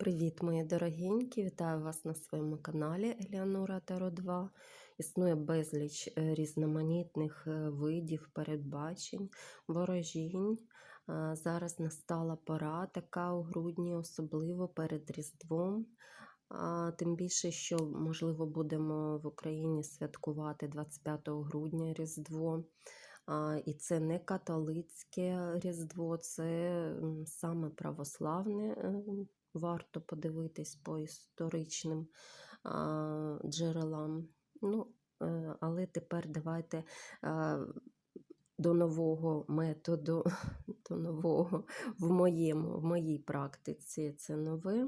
Привіт, мої дорогенькі! Вітаю вас на своєму каналі Еліанора Таро 2. Існує безліч е, різноманітних е, видів передбачень, ворожінь. Е, Зараз настала пора, така у грудні, особливо перед Різдвом. Тим більше, що, можливо, будемо в Україні святкувати 25 грудня Різдво. І це не католицьке Різдво, це саме православне. Е, Варто подивитись по історичним джерелам. Ну, е, але тепер давайте а, до нового методу, до нового в моєму, в моїй практиці це новий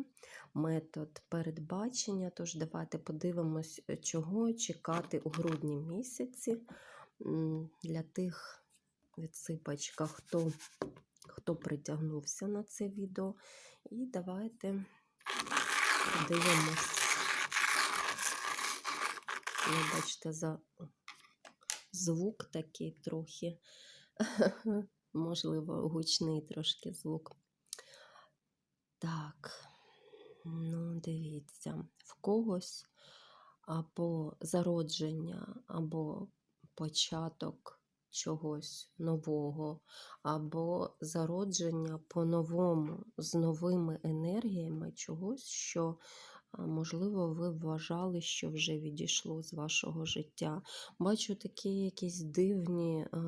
метод передбачення. Тож давайте подивимось, чого чекати у грудні місяці для тих відсипачка, хто, хто притягнувся на це відео. І давайте подивимось. Ви бачите, за звук такий трохи, можливо, гучний трошки звук. Так, ну, дивіться, в когось або зародження, або початок чогось нового, або зародження по-новому з новими енергіями чогось, що, можливо, ви вважали, що вже відійшло з вашого життя. Бачу такі якісь дивні, е,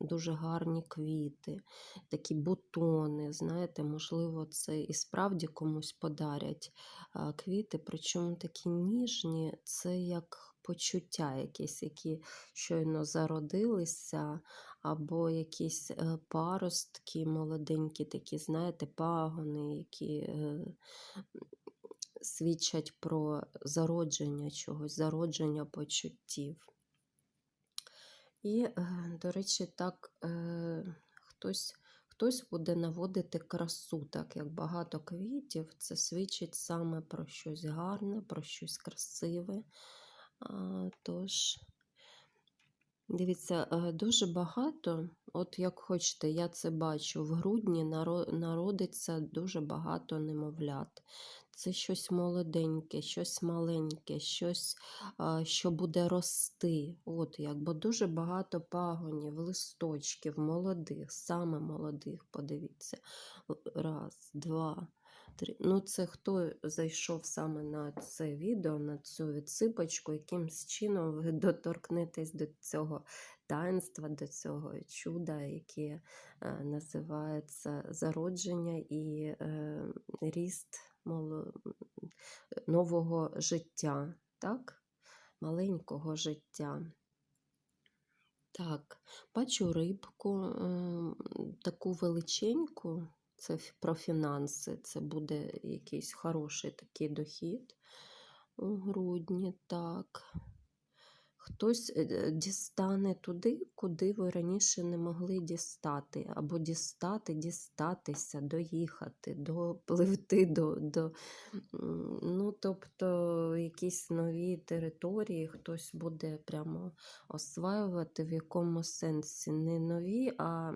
дуже гарні квіти, такі бутони. Знаєте, можливо, це і справді комусь подарять квіти, причому такі ніжні, це як почуття якісь, які щойно зародилися, або якісь е, паростки молоденькі, такі, знаєте, пагони, які е, свідчать про зародження чогось, зародження почуттів. І, е, до речі, так е, хтось. Хтось буде наводити красу, так як багато квітів, це свідчить саме про щось гарне, про щось красиве. Тож, дивіться, е, дуже багато, от як хочете, я це бачу, в грудні народиться дуже багато немовлят. Це щось молоденьке, щось маленьке, щось, що буде рости. От як, бо дуже багато пагонів, листочків, молодих, саме молодих, подивіться. Раз, два, три. Ну, це хто зайшов саме на це відео, на цю відсипочку, якимсь чином ви доторкнетесь до цього таїнства, до цього чуда, яке е, називається зародження і е, ріст нового життя, так? маленького життя. Так, бачу рибку, ем, таку величеньку, це про фінанси, це буде якийсь хороший такий дохід у грудні, так. Хтось е, дістане туди, куди ви раніше не могли дістати, або дістати, дістатися, доїхати, допливти до, до ну, тобто якісь нові території хтось буде прямо осваювати в якому сенсі не нові, а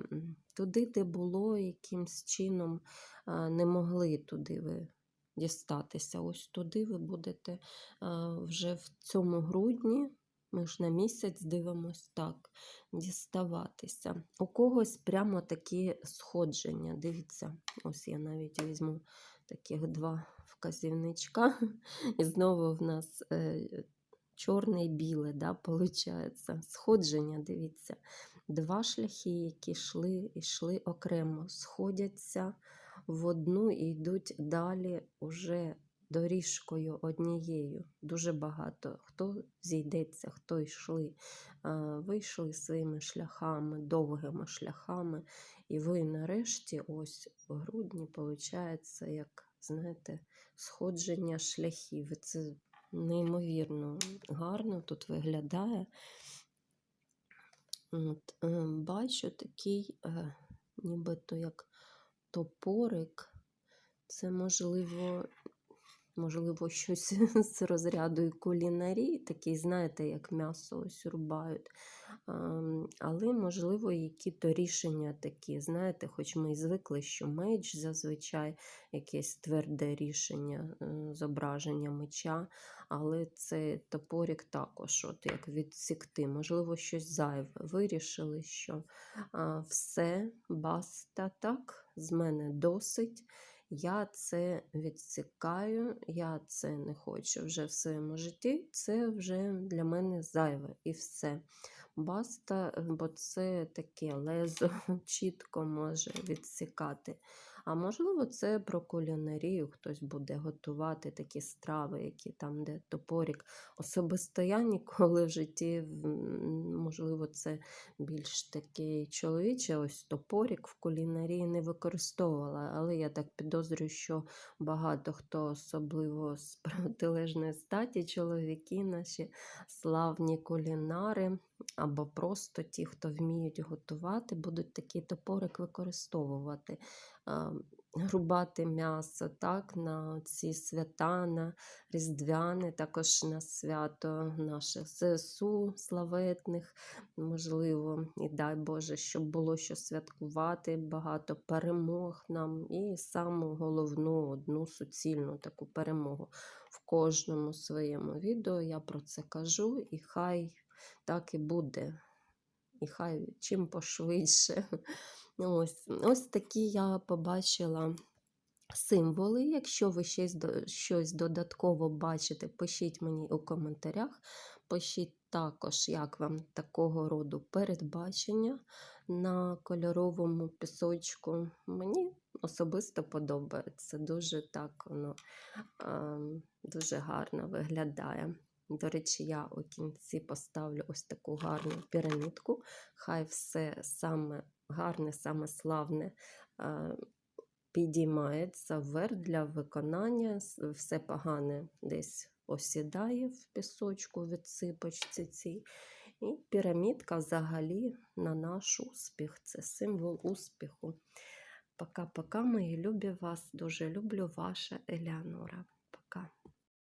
туди, де було якимсь чином не могли туди ви дістатися. Ось туди ви будете вже в цьому грудні. Ми ж на місяць дивимось так, діставатися. У когось прямо такі сходження. Дивіться, ось я навіть візьму таких два вказівничка. І знову в нас е, чорне і біле, да, получається. Сходження, дивіться. Два шляхи, які йшли, йшли окремо, сходяться в одну і йдуть далі уже доріжкою однією. Дуже багато. Хто зійдеться, хто йшли, вийшли своїми шляхами, довгими шляхами. І ви нарешті, ось в грудні, виходить, як, знаєте, сходження шляхів. Це неймовірно гарно тут виглядає. От, е, бачу такий, е, нібито як топорик. Це, можливо, можливо, щось з розряду кулінарії, такий, знаєте, як м'ясо ось рубають. Але, можливо, які-то рішення такі, знаєте, хоч ми і звикли, що меч зазвичай якесь тверде рішення, е, зображення меча, але це топорик також, от як відсікти. Можливо, щось зайве. Вирішили, що все, баста, так, з мене досить. Я це відсікаю, я це не хочу вже в своєму житті, це вже для мене зайве і все. Баста, бо це таке лезо чітко може відсікати. А можливо, це про кулінарію хтось буде готувати такі страви, які там, де топорик. Особисто я ніколи в житті, можливо, це більш такий чоловічий, ось топорик в кулінарії не використовувала. Але я так підозрюю, що багато хто, особливо з протилежної статі, чоловіки наші славні кулінари, або просто ті, хто вміють готувати, будуть такий топорик використовувати. а, Рубати м'ясо так, на ці свята, на Різдвяне, також на свято наших ЗСУ славетних, можливо, і дай Боже, щоб було що святкувати, багато перемог нам, і саму головну одну суцільну таку перемогу в кожному своєму відео. Я про це кажу, і хай так і буде. І хай чим пошвидше. Ось, ось такі я побачила символи. Якщо ви щось, щось додатково бачите, пишіть мені у коментарях. Пишіть також, як вам такого роду передбачення на кольоровому пісочку. Мені особисто подобається. Дуже так воно ем, дуже гарно виглядає. До речі, я у кінці поставлю ось таку гарну пірамідку. Хай все саме гарне, саме славне е, підіймається вверх для виконання. Все погане десь осідає в пісочку від сипочці цій. І пірамідка взагалі на наш успіх. Це символ успіху. Пока-пока, мої любі вас. Дуже люблю ваша Елеонора.